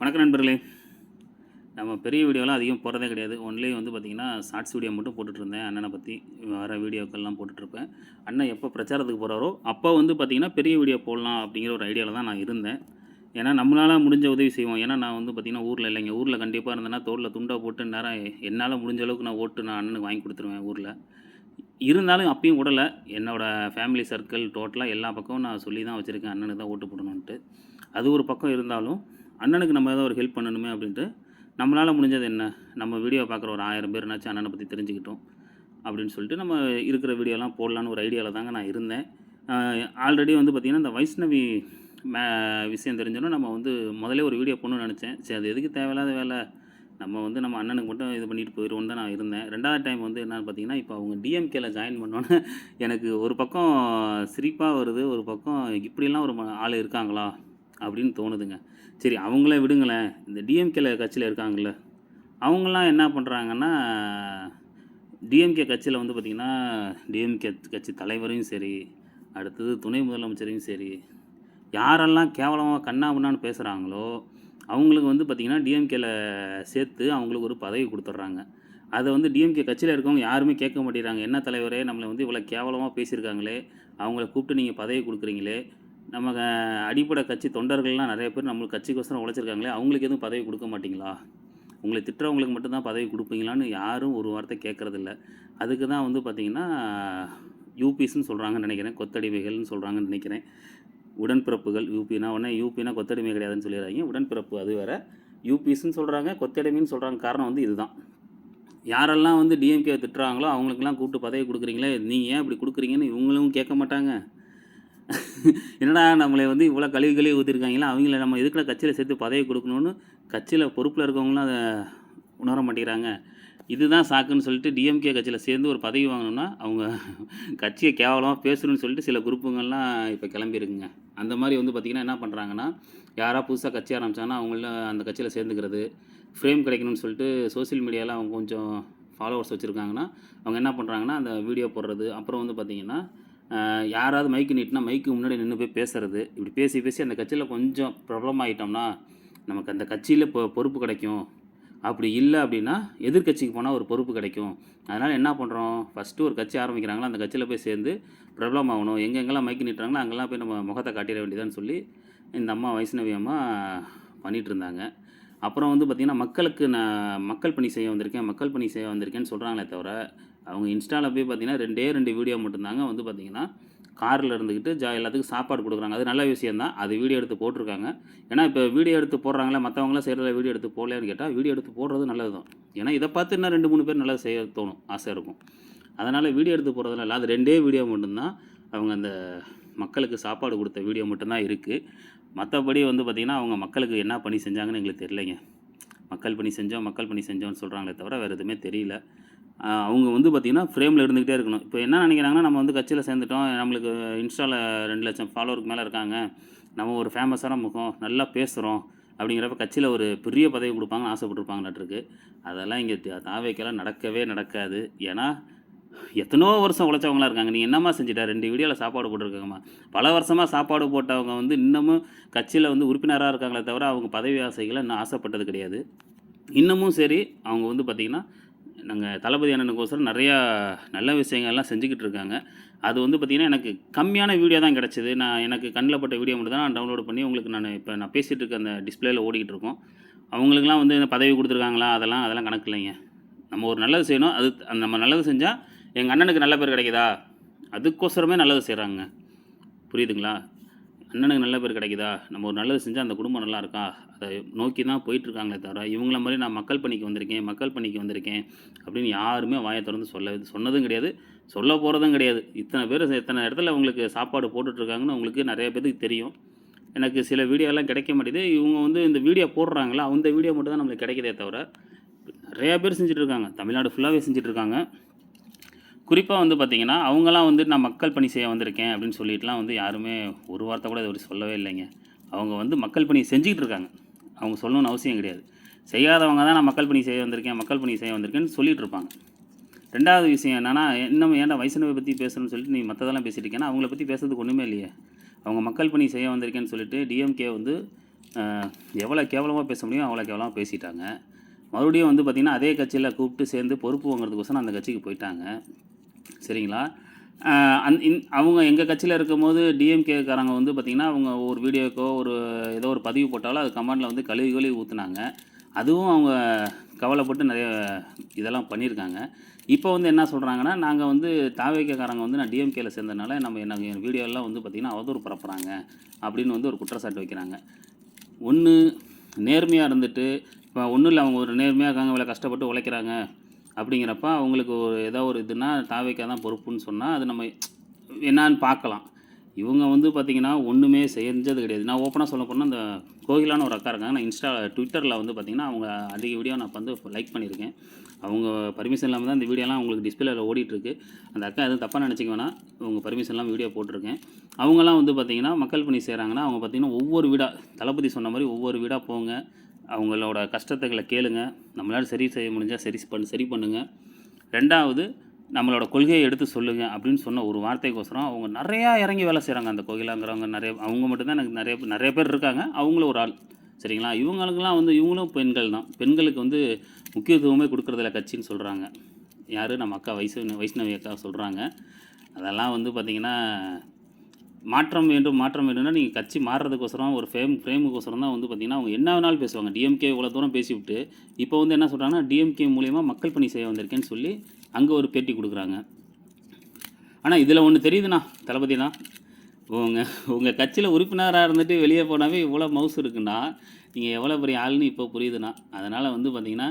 வணக்கம் நண்பர்களே. நம்ம பெரிய வீடியோலாம் அதிகம் போடுறதே கிடையாது. ஒன்லி வந்து பார்த்திங்கன்னா ஷார்ட்ஸ் வீடியோ மட்டும் போட்டுட்ருந்தேன். அண்ணனை பற்றி வர வீடியோக்கள்லாம் போட்டுட்ருப்பேன். அண்ணன் எப்போ பிரச்சாரத்துக்கு போகிறாரோ அப்போ வந்து பார்த்திங்கன்னா பெரிய வீடியோ போடலாம் அப்படிங்கிற ஒரு ஐடியாவில் தான் நான் இருந்தேன். ஏன்னா நம்மளால் முடிஞ்ச உதவி செய்வோம். ஏன்னா நான் வந்து பார்த்திங்கன்னா ஊரில் இல்லைங்க ஊரில் கண்டிப்பாக இருந்தேன்னா தோளில் துண்டை போட்டு நேரம் என்னால் முடிஞ்ச அளவுக்கு நான் ஓட்டு நான் அண்ணனுக்கு வாங்கி கொடுத்துருவேன் ஊரில். இருந்தாலும் அப்பயும் விடலை. என்னோடய ஃபேமிலி சர்க்கிள் டோட்டலாக எல்லா பக்கமும் நான் சொல்லி தான் வச்சுருக்கேன். அண்ணனுக்கு தான் ஓட்டு போடணுன்ட்டு அது ஒரு பக்கம் இருந்தாலும் அண்ணனுக்கு நம்ம ஏதோ ஒரு ஹெல்ப் பண்ணணுமே அப்படின்ட்டு நம்மளால் முடிஞ்சது என்ன? நம்ம வீடியோ பார்க்குற ஒரு ஆயிரம் பேர்னாச்சும் அண்ணனை பற்றி தெரிஞ்சுக்கிட்டோம். அப்படின்னு சொல்லிட்டு நம்ம இருக்கிற வீடியோலாம் போடலான்னு ஒரு ஐடியாவில் தாங்க நான் இருந்தேன். ஆல்ரெடி வந்து பார்த்திங்கன்னா இந்த வைஷ்ணவி மே விஷயம் தெரிஞ்சோன்னா நம்ம வந்து முதலே ஒரு வீடியோ போடணும்னு நினச்சேன். சரி அது எதுக்கு தேவையில்லாத வேலை? நம்ம வந்து நம்ம அண்ணனுக்கு மட்டும் இது பண்ணிட்டு போயிடுவோம் தான் நான் இருந்தேன். ரெண்டாவது டைம் வந்து என்னன்னு பார்த்தீங்கன்னா இப்போ அவங்க டிஎம்கேல ஜாயின் பண்ணோன்னே எனக்கு ஒரு பக்கம் சிரிப்பாக வருது ஒரு பக்கம் இப்படிலாம் ஒரு ஆள் இருக்காங்களா? அப்படின்னு தோணுதுங்க. சரி அவங்களே விடுங்களேன். இந்த டிஎம்கேல கட்சியில் இருக்காங்கல்ல அவங்களாம் என்ன பண்ணுறாங்கன்னா டிஎம்கே கட்சியில் வந்து பார்த்திங்கன்னா டிஎம்கே கட்சி தலைவரையும் சரி அடுத்தது துணை முதலமைச்சரையும் சரி யாரெல்லாம் கேவலமாக கண்ணாபுண்ணான்னு பேசுகிறாங்களோ அவங்களுக்கு வந்து பார்த்திங்கன்னா டிஎம்கேல சேர்த்து அவங்களுக்கு ஒரு பதவி கொடுத்துட்றாங்க. அதை வந்து டிஎம்கே கட்சியில் இருக்கவங்க யாருமே கேட்க மாட்டேங்கிறாங்க. என்ன தலைவரே நம்மளை வந்து இவ்வளோ கேவலமாக பேசியிருக்காங்களே அவங்கள கூப்பிட்டு நீங்கள் பதவி கொடுக்குறீங்களே நம்ம அடிப்படை கட்சி தொண்டர்கள்லாம் நிறைய பேர் நம்மளுக்கு கட்சிக்கோசரம் உழைச்சிருக்காங்களே அவங்களுக்கு எதுவும் பதவி கொடுக்க மாட்டீங்களா? உங்களை திட்டுறவங்களுக்கு மட்டும்தான் பதவி கொடுப்பீங்களான்னு யாரும் ஒரு வார்த்தை கேட்குறதில்ல. அதுக்கு தான் வந்து பார்த்திங்கன்னா யூபிஸ்ன்னு சொல்கிறாங்கன்னு நினைக்கிறேன் கொத்தடிமைகள்னு சொல்கிறாங்கன்னு நினைக்கிறேன். உடன்பிறப்புகள் யூபினா உடனே யூபினா கொத்தடிமை கிடையாதுன்னு சொல்லிடுறாங்க உடன்பிறப்பு அது வேறு. யூபிஸ்ன்னு சொல்கிறாங்க கொத்தடிமைன்னு சொல்கிறாங்க காரணம் வந்து இதுதான். யாரெல்லாம் வந்து டிஎம்கே திட்டுறாங்களோ அவங்களுக்கெல்லாம் கூப்பிட்டு பதவி கொடுக்குறீங்களே நீங்கள் ஏன் இப்படி கொடுக்குறீங்கன்னு இவங்களும் கேட்க மாட்டாங்க. என்னடா நம்மளை வந்து இவ்வளோ கழுவி கழுவி ஊற்றிருக்காங்களா அவங்கள நம்ம எதுக்குள்ள கட்சியில் சேர்த்து பதவி கொடுக்கணும்னு கட்சியில் பொறுப்பில் இருக்கவங்களும் அதை உணர மாட்டேங்கிறாங்க. இதுதான் சாக்குன்னு சொல்லிட்டு டிஎம்கே கட்சியில் சேர்ந்து ஒரு பதவி வாங்கணும்னா அவங்க கட்சியை கேவலமாக பேசணும்னு சொல்லிட்டு சில குரூப்புங்கள்லாம் இப்போ கிளம்பியிருக்குங்க. அந்த மாதிரி வந்து பார்த்திங்கன்னா என்ன பண்ணுறாங்கன்னா யாராக புதுசாக கட்சி ஆரம்பிச்சாங்கன்னா அவங்கள அந்த கட்சியில் சேர்ந்துக்கிறது ஃப்ரேம் கிடைக்கணும்னு சொல்லிட்டு சோஷியல் மீடியாவில் அவங்க கொஞ்சம் ஃபாலோவர்ஸ் வச்சுருக்காங்கன்னா அவங்க என்ன பண்ணுறாங்கன்னா அந்த வீடியோ போடுறது அப்புறம் வந்து பார்த்திங்கன்னா யாராவது மைக்கு நீட்டினா மைக்கு முன்னாடி நின்று போய் பேசுறது. இப்படி பேசி பேசி அந்த கட்சியில் கொஞ்சம் ப்ராப்ளம் ஆகிட்டோம்னா நமக்கு அந்த கட்சியில் இப்போ பொறுப்பு கிடைக்கும். அப்படி இல்லை அப்படின்னா எதிர்க்கட்சிக்கு போனால் ஒரு பொறுப்பு கிடைக்கும். அதனால் என்ன பண்ணுறோம் ஃபஸ்ட்டு ஒரு கட்சி ஆரம்பிக்கிறாங்களோ? அந்த கட்சியில் போய் சேர்ந்து ப்ராப்ளம் ஆகணும். எங்கெங்கெல்லாம் மைக்கு நீட்டுறாங்களோ அங்கெல்லாம் போய் நம்ம முகத்தை காட்டிட வேண்டியதான்னு சொல்லி இந்த அம்மா வைஷ்ணவி அம்மா பண்ணிகிட்டு இருந்தாங்க. அப்புறம் வந்து பார்த்திங்கன்னா மக்களுக்கு நான் மக்கள் பணி செய்ய வந்திருக்கேன். மக்கள் பணி செய்ய வந்திருக்கேன்னு சொல்கிறாங்களே தவிர அவங்க இன்ஸ்டாவில் போய் பார்த்தீங்கன்னா ரெண்டே ரெண்டு வீடியோ மட்டும்தாங்க வந்து பார்த்திங்கன்னா காரில் இருந்துக்கிட்டு ஜா எல்லாத்துக்கும் சாப்பாடு கொடுக்குறாங்க. அது நல்ல விஷயந்தான் அது வீடியோ எடுத்து போட்டிருக்காங்க. ஏன்னா இப்போ வீடியோ எடுத்து போடுறாங்களே மற்றவங்களாம் செய்கிறத வீடியோ எடுத்து போடலன்னு கேட்டால் வீடியோ எடுத்து போடுறது நல்லது தான் ஏன்னா இதை பார்த்து இன்னும் ரெண்டு மூணு பேர் நல்லா செய்ய தோணும். ஆசை இருக்கும். அதனால் வீடியோ எடுத்து போடுறதுல இல்லை. அது ரெண்டே வீடியோ மட்டும்தான். அவங்க அந்த மக்களுக்கு சாப்பாடு கொடுத்த வீடியோ மட்டும்தான் இருக்குது மற்றபடி வந்து பார்த்திங்கன்னா அவங்க மக்களுக்கு என்ன பணி செஞ்சாங்கன்னு எங்களுக்கு தெரியலைங்க. மக்கள் பணி செஞ்சோம் மக்கள் பணி செஞ்சோம்னு சொல்கிறாங்களே தவிர வேறு எதுவுமே தெரியல. அவங்க வந்து பார்த்திங்கன்னா ஃப்ரேமில் இருந்துக்கிட்டே இருக்கணும். இப்போ என்ன நினைக்கிறாங்கன்னா நம்ம வந்து கட்சியில் சேர்ந்துட்டோம். நம்மளுக்கு இன்ஸ்டாவில் ரெண்டு லட்சம் ஃபாலோவருக்கு மேலே இருக்காங்க. நம்ம ஒரு ஃபேமஸான முகம் நல்லா பேசுகிறோம் அப்படிங்கிறப்ப கட்சியில் ஒரு பெரிய பதவி கொடுப்பாங்கன்னு ஆசைப்பட்டிருப்பாங்களாட்டிருக்கு அதெல்லாம் இங்கே தாவேக்கெல்லாம் நடக்கவே நடக்காது. ஏன்னா எத்தனோ வருஷம் உழைச்சவங்களா இருக்காங்க. நீ என்னம்மா செஞ்சுட்டா? ரெண்டு வீடியோவில் சாப்பாடு போட்டிருக்காங்கம்மா. பல வருஷமாக சாப்பாடு போட்டவங்க வந்து இன்னமும் கட்சியில் வந்து உறுப்பினராக இருக்காங்களே தவிர அவங்க பதவி ஆசைகளை இன்னும் ஆசைப்பட்டது கிடையாது. இன்னமும் சரி அவங்க வந்து பார்த்திங்கன்னா நாங்கள் தளபதி அண்ணனுக்கோசரம் நிறையா நல்ல விஷயங்கள்லாம் செஞ்சுக்கிட்டு இருக்காங்க அது வந்து பார்த்திங்கன்னா எனக்கு கம்மியான வீடியோ தான் கிடச்சிது. நான் எனக்கு கண்ணில் பட்ட வீடியோ மட்டும் தான் நான் டவுன்லோட் பண்ணி உங்களுக்கு நான் இப்போ நான் பேசிகிட்டு இருக்க அந்த டிஸ்பிளேல ஓடிக்கிட்டு இருக்கோம். அவங்களுக்குலாம் வந்து இந்த பதவி கொடுத்துருக்காங்களா? அதெல்லாம் அதெல்லாம் கணக்கு இல்லைங்க. நம்ம ஒரு நல்லது செய்யணும். அது அந்த நம்ம நல்லது செஞ்சால் எங்கள் அண்ணனுக்கு நல்ல பேர் கிடைக்குதா? அதுக்கோசரமே நல்லது செய்கிறாங்க புரியுதுங்களா? அண்ணனுக்கு நல்ல பேர் கிடைக்குதா? நம்ம ஒரு நல்லது செஞ்சால் அந்த குடும்பம் நல்லா இருக்கா? நோக்கி தான் போயிட்டுருக்காங்களே தவிர இவங்கள மாதிரி நான் மக்கள் பணிக்கு வந்திருக்கேன் மக்கள் பணிக்கு வந்திருக்கேன் அப்படின்னு யாருமே வாயை திறந்து சொல்ல சொன்னதும் கிடையாது சொல்ல போகிறதும் கிடையாது. இத்தனை பேர் இத்தனை இடத்துல அவங்களுக்கு சாப்பாடு போட்டுட்ருக்காங்கன்னு உங்களுக்கு நிறைய பேருக்கு தெரியும். எனக்கு சில வீடியோலாம் கிடைக்க மாட்டேது இவங்க வந்து இந்த வீடியோ போடுறாங்களா அந்த வீடியோ மட்டும் தான் நம்மளுக்கு கிடைக்கிறதே தவிர நிறையா பேர் செஞ்சுட்டு இருக்காங்க தமிழ்நாடு ஃபுல்லாகவே செஞ்சிட்ருக்காங்க. குறிப்பாக வந்து பார்த்திங்கன்னா அவங்களாம் வந்து நான் மக்கள் பணி செய்ய வந்திருக்கேன் அப்படின்னு சொல்லிட்டுலாம் வந்து யாருமே ஒரு வார்த்தை கூட இது வரைக்கும் சொல்லவே இல்லைங்க. அவங்க வந்து மக்கள் பணி செஞ்சுக்கிட்டு இருக்காங்க அவங்க சொல்லணும்னு அவசியம் கிடையாது. செய்யாதவங்க தான் நான் மக்கள் பணி செய்ய வந்திருக்கேன் மக்கள் பணி செய்ய வந்திருக்கேன்னு சொல்லிட்டு இருப்பாங்க. ரெண்டாவது விஷயம் என்னென்னா இன்னும் ஏன்டா வைஷ்ணவை பற்றி பேசணும்னு சொல்லிட்டு நீ மற்றதெல்லாம் பேசிட்டு இருக்கேன்னா அவங்கள பற்றி பேசுறதுக்கு ஒன்றுமே இல்லையே. அவங்க மக்கள் பணி செய்ய வந்திருக்கேன்னு சொல்லிட்டு டிஎம்கே வந்து எவ்வளோ கேவலமாக பேச முடியும் அவ்வளோ கேவலமாக பேசிட்டாங்க. மறுபடியும் வந்து பார்த்திங்கன்னா அதே கட்சியில் கூப்பிட்டு சேர்ந்து பொறுப்பு வாங்குறதுக்கோசரம் அந்த கட்சிக்கு போயிட்டாங்க. சரிங்களா? அந் இன் அவங்க எங்கள் கட்சியில் இருக்கும்போது டிஎம்கேக்காரங்க வந்து பார்த்திங்கன்னா அவங்க ஒரு வீடியோக்கோ ஒரு ஏதோ ஒரு பதிவு போட்டாலும் அது கமெண்டில் வந்து கழுவி கழுவி ஊற்றுனாங்க அதுவும் அவங்க கவலைப்பட்டு நிறைய இதெல்லாம் பண்ணியிருக்காங்க. இப்போ வந்து என்ன சொல்கிறாங்கன்னா நாங்கள் வந்து தாவேக்காரங்க வந்து நான் டிஎம்கேல சேர்ந்தனால நம்ம என்ன என் வீடியோலாம் வந்து பார்த்திங்கன்னா அவதூறு பரப்புகிறாங்க அப்படின்னு வந்து ஒரு குற்றச்சாட்டு வைக்கிறாங்க. ஒன்று நேர்மையாக இருந்துட்டு இப்போ ஒன்றும் இல்லை அவங்க ஒரு நேர்மையாக இருக்காங்க இவ்வளோ கஷ்டப்பட்டு உழைக்கிறாங்க அப்படிங்கிறப்ப அவங்களுக்கு ஒரு ஏதோ ஒரு இதுனா தாவைக்கா தான் பொறுப்புன்னு சொன்னால் அது நம்ம என்னான்னு பார்க்கலாம். இவங்க வந்து பார்த்திங்கன்னா ஒன்றுமே செஞ்சது கிடையாது. நான் ஓப்பனாக சொல்ல போனால் அந்த கோகிலான ஒரு அக்கா இருக்காங்க. நான் இன்ஸ்டா ட்விட்டரில் வந்து பார்த்திங்கன்னா அவங்க அதிக வீடியோ நான் வந்து லைக் பண்ணியிருக்கேன். அவங்க பர்மிஷன் இல்லாமல் தான் இந்த வீடியோலாம் அவங்களுக்கு டிஸ்பிளேயில் ஓடிட்டுருக்கு அந்த அக்கா எதுவும் தப்பாக நினச்சிக்க வேணாம். அவங்க பர்மிஷன் இல்லாமல் வீடியோ போட்டிருக்கேன். அவங்கெல்லாம் வந்து பார்த்திங்கன்னா மக்கள் பணி செய்கிறாங்கன்னா அவங்க பார்த்திங்கன்னா ஒவ்வொரு வீடாக தளபதி சொன்ன மாதிரி ஒவ்வொரு வீடாக போங்க. அவங்களோட கஷ்டத்துகளை கேளுங்க. நம்மளால் சரி செய்ய முடிஞ்சால் சரி பண்ணு சரி பண்ணுங்கள் ரெண்டாவது நம்மளோட கொள்கையை எடுத்து சொல்லுங்கள் அப்படின்னு சொன்ன ஒரு வார்த்தைக்கோசரம் அவங்க நிறையா இறங்கி வேலை செய்கிறாங்க அந்த கோகிலாங்கிறவங்க நிறைய அவங்க மட்டும்தான் எனக்கு நிறைய நிறைய பேர் இருக்காங்க. அவங்களும் ஒரு ஆள். சரிங்களா? இவங்களுக்கெல்லாம் வந்து இவங்களும் பெண்கள் தான். பெண்களுக்கு வந்து முக்கியத்துவமே கொடுக்குறதில்ல கட்சின்னு சொல்கிறாங்க யார்? நம்ம அக்கா வைஷ்ணவி வைஷ்ணவி அக்கா சொல்கிறாங்க அதெல்லாம் வந்து பார்த்திங்கன்னா மாற்றம் வேண்டும் மாற்றம் வேண்டும்னா நீங்கள் கட்சி மாறுறதுக்கோசரம் ஒரு ஃபேம் ஃப்ரேமுக்கோசரம் தான் வந்து பார்த்திங்கன்னா அவங்க என்ன வேணாலும் பேசுவாங்க. டிஎம்கே இவ்வளோ தூரம் பேசிவிட்டு இப்போ வந்து என்ன சொல்கிறாங்கன்னா டிஎம்கே மூலியமாக மக்கள் பணி செய்ய வந்திருக்கேன்னு சொல்லி அங்கே ஒரு பேட்டி கொடுக்குறாங்க. ஆனால் இதில் ஒன்று தெரியுதுண்ணா தளபதிண்ணா உங்கள் உங்கள் கட்சியில் உறுப்பினராக இருந்துட்டு வெளியே போனாவே இவ்வளோ மவுஸ் இருக்குன்னா நீங்கள் எவ்வளோ பெரிய ஆள்னு இப்போ புரியுதுண்ணா. அதனால் வந்து பார்த்திங்கன்னா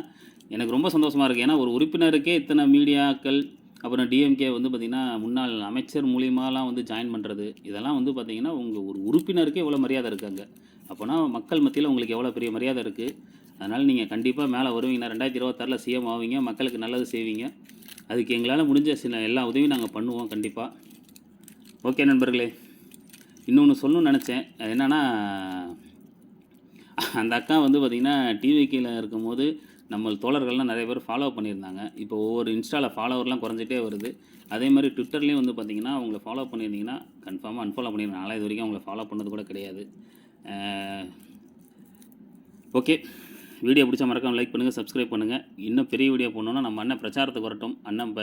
எனக்கு ரொம்ப சந்தோஷமாக இருக்குது ஏன்னா ஒரு உறுப்பினருக்கே இத்தனை மீடியாக்கள் அப்புறம் டிஎம்கே வந்து பார்த்திங்கன்னா முன்னாள் அமைச்சர் மூலியமாலாம் வந்து ஜாயின் பண்ணுறது இதெல்லாம் வந்து பார்த்திங்கன்னா உங்கள் ஒரு உறுப்பினருக்கே எவ்வளோ மரியாதை இருக்காங்க அப்போனா மக்கள் மத்தியில் உங்களுக்கு எவ்வளோ பெரிய மரியாதை இருக்குது அதனால் நீங்கள் கண்டிப்பாக மேலே வருவீங்கன்னா ரெண்டாயிரத்தி இருபத்தாறில் சிஎம் ஆவீங்க. மக்களுக்கு நல்லது செய்வீங்க. அதுக்கு எங்களால் முடிஞ்ச சில எல்லா உதவியும் நாங்கள் பண்ணுவோம் கண்டிப்பாக ஓகே நண்பர்களே. இன்னொன்று சொல்லணும்னு நினச்சேன். என்னென்னா அந்த அக்கா வந்து பார்த்திங்கன்னா டிவிக்கில் இருக்கும்போது நம்ம தோழர்கள்லாம் நிறைய பேர் ஃபாலோ பண்ணியிருந்தாங்க. இப்போ ஒவ்வொரு இன்ஸ்டாவில் ஃபாலோவர்லாம் குறைஞ்சிட்டே வருது. அதே மாதிரி ட்விட்டர்லேயும் வந்து பார்த்திங்கன்னா அவங்கள ஃபாலோ பண்ணியிருந்தீங்கன்னா கன்ஃபார்மாக அன்ஃபாலோ பண்ணிருந்தேன் நாளை இது வரைக்கும் அவங்கள ஃபாலோ பண்ணது கூட கிடையாது. ஓகே வீடியோ பிடிச்சா மறக்காம லைக் பண்ணுங்கள் சப்ஸ்கிரைப் பண்ணுங்கள் இன்னும் பெரிய வீடியோ போடணுன்னா நம்ம அண்ணன் பிரச்சாரத்துக்கு வரட்டும். அண்ணன்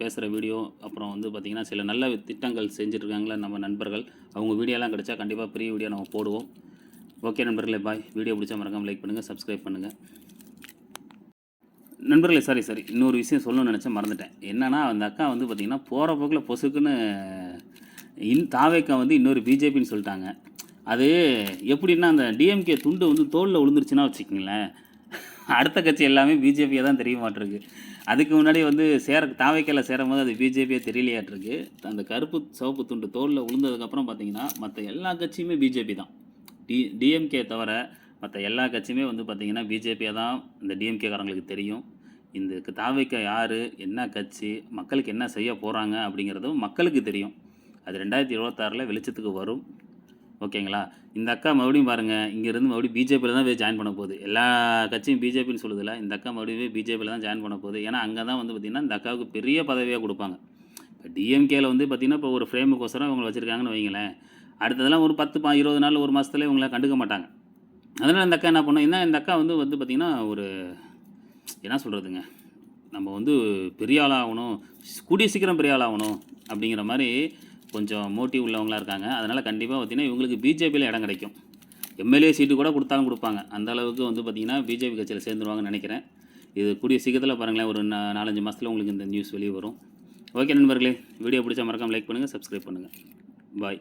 பேசுகிற வீடியோ அப்புறம் வந்து பார்த்திங்கன்னா சில நல்ல திட்டங்கள் செஞ்சுட்ருக்காங்களே நம்ம நண்பர்கள். அவங்க வீடியோலாம் கிடைச்சா கண்டிப்பாக பெரிய வீடியோ நம்ம போடுவோம். ஓகே நண்பர்களே பாய் வீடியோ பிடிச்சா மறக்காமல் லைக் பண்ணுங்கள் சப்ஸ்கிரைப் பண்ணுங்கள் நண்பர்களே சாரி சாரி இன்னொரு விஷயம் சொல்லணும்னு நினச்சேன் மறந்துட்டேன். என்னென்னா அந்த அக்கா வந்து பார்த்திங்கன்னா போகிற போக்கில் பொசுக்குன்னு இன் தாவேக்கா வந்து இன்னொரு பிஜேபின்னு சொல்லிட்டாங்க. அது எப்படின்னா அந்த டிஎம்கே துண்டு வந்து தோலில் விழுந்துருச்சுன்னா வச்சுக்கிங்களேன். அடுத்த கட்சி எல்லாமே பிஜேபியாக தான் தெரிய மாட்டிருக்கு. அதுக்கு முன்னாடி வந்து சேர தாவைக்கையில் சேரும் போது அது பிஜேபியாக தெரியலையாட்டிருக்கு. அந்த கருப்பு சிவப்பு துண்டு தோலில் விழுந்ததுக்கப்புறம் பார்த்தீங்கன்னா மற்ற எல்லா கட்சியுமே பிஜேபி தான். டி டிஎம்கே தவிர மற்ற எல்லா கட்சியுமே வந்து பார்த்திங்கன்னா பிஜேபியாக தான் இந்த டிஎம்கேக்காரங்களுக்கு தெரியும். இந்த தாவைக்க யார் என்ன கட்சி மக்களுக்கு என்ன செய்ய போகிறாங்க அப்படிங்கிறதும் மக்களுக்கு தெரியும். அது ரெண்டாயிரத்தி இருபத்தாறில் வெளிச்சத்துக்கு வரும். ஓகேங்களா? இந்த அக்கா மறுபடியும் பாருங்கள் இங்கேருந்து மறுபடியும் பிஜேபியில் தான் போய் ஜாயின் பண்ண போகுது. எல்லா கட்சியும் பிஜேபின்னு சொல்லுதில்ல இந்த அக்கா மறுபடியும் பிஜேபியில் தான் ஜாயின் பண்ண போகுது. ஏன்னா அங்கே தான் வந்து பார்த்திங்கன்னா இந்த அக்காவுக்கு பெரிய பதவியாக கொடுப்பாங்க. இப்போ டிஎம்கேல வந்து பார்த்திங்கன்னா இப்போ ஒரு ஃப்ரேமுக்கோசரம் இவங்க வச்சுருக்காங்கன்னு வைங்களேன். அடுத்ததெல்லாம் ஒரு பத்து பா இருபது நாள் ஒரு மாதத்துல இவங்களை கண்டுக்க மாட்டாங்க. அதனால் இந்த அக்கா என்ன பண்ணோம்? என்ன இந்த அக்கா வந்து வந்து பார்த்திங்கன்னா ஒரு என்ன சொல்கிறதுங்க நம்ம வந்து பெரிய ஆளாகணும் கூடிய சீக்கிரம் பெரிய ஆளாகணும் அப்படிங்கிற மாதிரி கொஞ்சம் மோட்டிவ் உள்ளவங்களா இருக்காங்க. அதனால் கண்டிப்பாக பார்த்திங்கன்னா இவங்களுக்கு பிஜேபியில் இடம் கிடைக்கும். எம்எல்ஏ சீட்டு கூட கொடுத்தாலும் கொடுப்பாங்க. அந்த அளவுக்கு வந்து பார்த்திங்கன்னா பிஜேபி கட்சியில் சேர்ந்துருவாங்கன்னு நினைக்கிறேன். இது கூடிய சீக்கிரத்தில் பாருங்களேன் ஒரு நாலஞ்சு மாதத்தில் உங்களுக்கு இந்த நியூஸ் வெளியே வரும். ஓகே நண்பர்களே வீடியோ பிடிச்சா மறக்காமல் லைக் பண்ணுங்கள் சப்ஸ்கிரைப் பண்ணுங்கள் பாய்